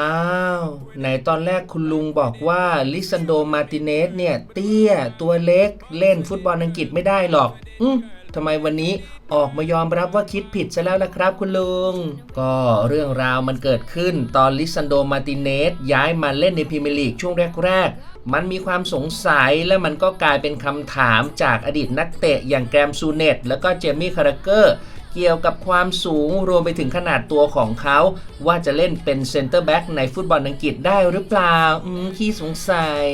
อ้าวไหนตอนแรกคุณลุงบอกว่าลิซันโดมาร์ติเนสเนี่ย เตี้ยตัวเล็กเล่นฟุตบอลอังกฤษไม่ได้หรอกอืมทำไมวันนี้ออกมายอมรับว่าคิดผิดซะแล้วล่ะครับคุณลุง ก็เรื่องราวมันเกิดขึ้นตอนลิซันโดมาร์ติเนสย้ายมาเล่นในพรีเมียร์ลีกช่วงแรก ๆ มันมีความสงสัยและมันก็กลายเป็นคำถามจากอดีตนักเตะอย่างแกรมซูเนตแล้วก็เจมี่คาราเกอร์ เกี่ยวกับความสูงรวมไปถึงขนาดตัวของเขา ว่าจะเล่นเป็นเซนเตอร์แบ็กในฟุตบอลอังกฤษได้หรือเปล่า อืมขี้สงสัย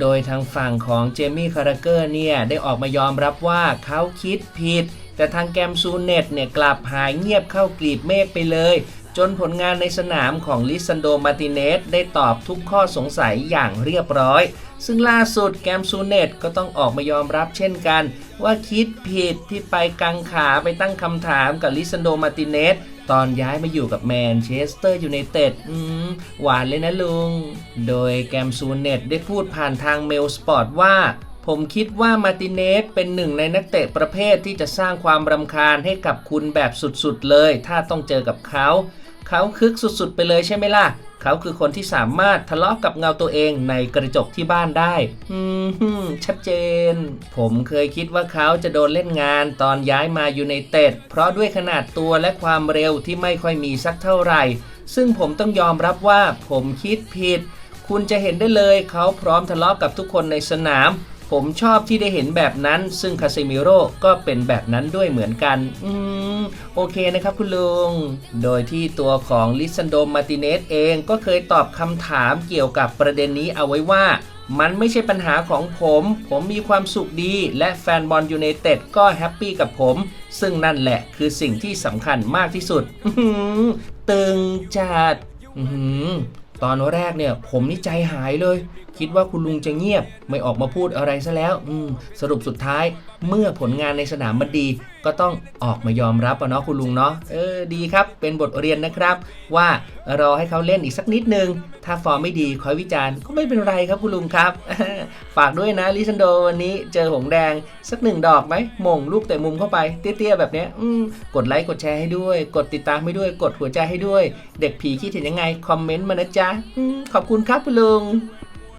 โดยทางฝั่งของเจมี่คาราเกอร์เนี่ย ได้ออกมายอมรับว่าเขาคิดผิด แต่ทางแกมซูเน็ตเนี่ยกลับหายเงียบเข้ากลีบเมฆไปเลย จนผลงานในสนามของลิซันโดมาร์ติเนสได้ตอบทุกข้อสงสัยอย่างเรียบร้อย ซึ่งล่าสุดแกมซูเนตก็ต้องออกมายอมรับเช่นกัน ว่าคิดผิดที่ไปกังขาไปตั้งคำถามกับลิซันโดมาร์ติเนสตอนย้ายมาอยู่กับแมนเชสเตอร์ยูไนเต็ดหวานเลยนะลุง โดยแกมซูเนตได้พูดผ่านทางเมลสปอร์ตว่าผมคิดว่ามาร์ติเนสเป็นหนึ่งในนักเตะประเภทที่จะสร้างความรำคาญให้กับคุณแบบสุดๆเลย ถ้าต้องเจอกับเขา เขาคึกสุดๆ ไปเลยใช่ไหมล่ะ เขาคือคนที่สามารถทะเลาะกับเงาตัวเองในกระจกที่บ้านได้ อืมชัดเจน ผมเคยคิดว่าเขาจะโดนเล่นงานตอนย้ายมาอยู่ในเต็ด เพราะด้วยขนาดตัวและความเร็วที่ไม่ค่อยมีสักเท่าไหร่ ซึ่งผมต้องยอมรับว่าผมคิดผิด คุณจะเห็นได้เลยเขาพร้อมทะเลาะกับทุกคนในสนาม ผมชอบที่ได้เห็นแบบนั้น ซึ่งคาเซมิโร่ก็เป็นแบบนั้นด้วยเหมือนกัน อืม โอเคนะครับคุณลุง โดยที่ตัวของลิซันโดมาร์ติเนสเองก็เคยตอบคำถามเกี่ยวกับประเด็นนี้เอาไว้ว่ามันไม่ใช่ปัญหาของผม ผมมีความสุขดี และแฟนบอลยูไนเต็ดก็แฮปปี้กับผม ซึ่งนั่นแหละคือสิ่งที่สำคัญมากที่สุด ตึงจัด ตอนแรกเนี่ยผมนี่ใจหายเลย คิดว่าคุณลุงจะเงียบ ไม่ออกมาพูดอะไรซะแล้ว อืมสรุปสุดท้าย เมื่อผลงานในสนามมันดี ก็ต้องออกมายอมรับอะเนาะคุณลุงเนาะเออดีครับ เป็นบทเรียนนะครับ ว่ารอให้เขาเล่นอีกสักนิดนึง ถ้าฟอร์มไม่ดีคอยวิจารณ์ก็ไม่เป็นไรครับคุณลุงครับ ฝากด้วยนะลิซันโดวันนี้เจอหงแดงสักหนึ่งดอกไหมมงลูกแต่มุมเข้าไปเตี้ยๆแบบเนี้ยกดไลค์กดแชร์ให้ด้วย กดติดตามให้ด้วย กดหัวใจให้ด้วย เด็กผีคิดเห็นยังไงคอมเมนต์มานะจ๊ะขอบคุณครับคุณลุง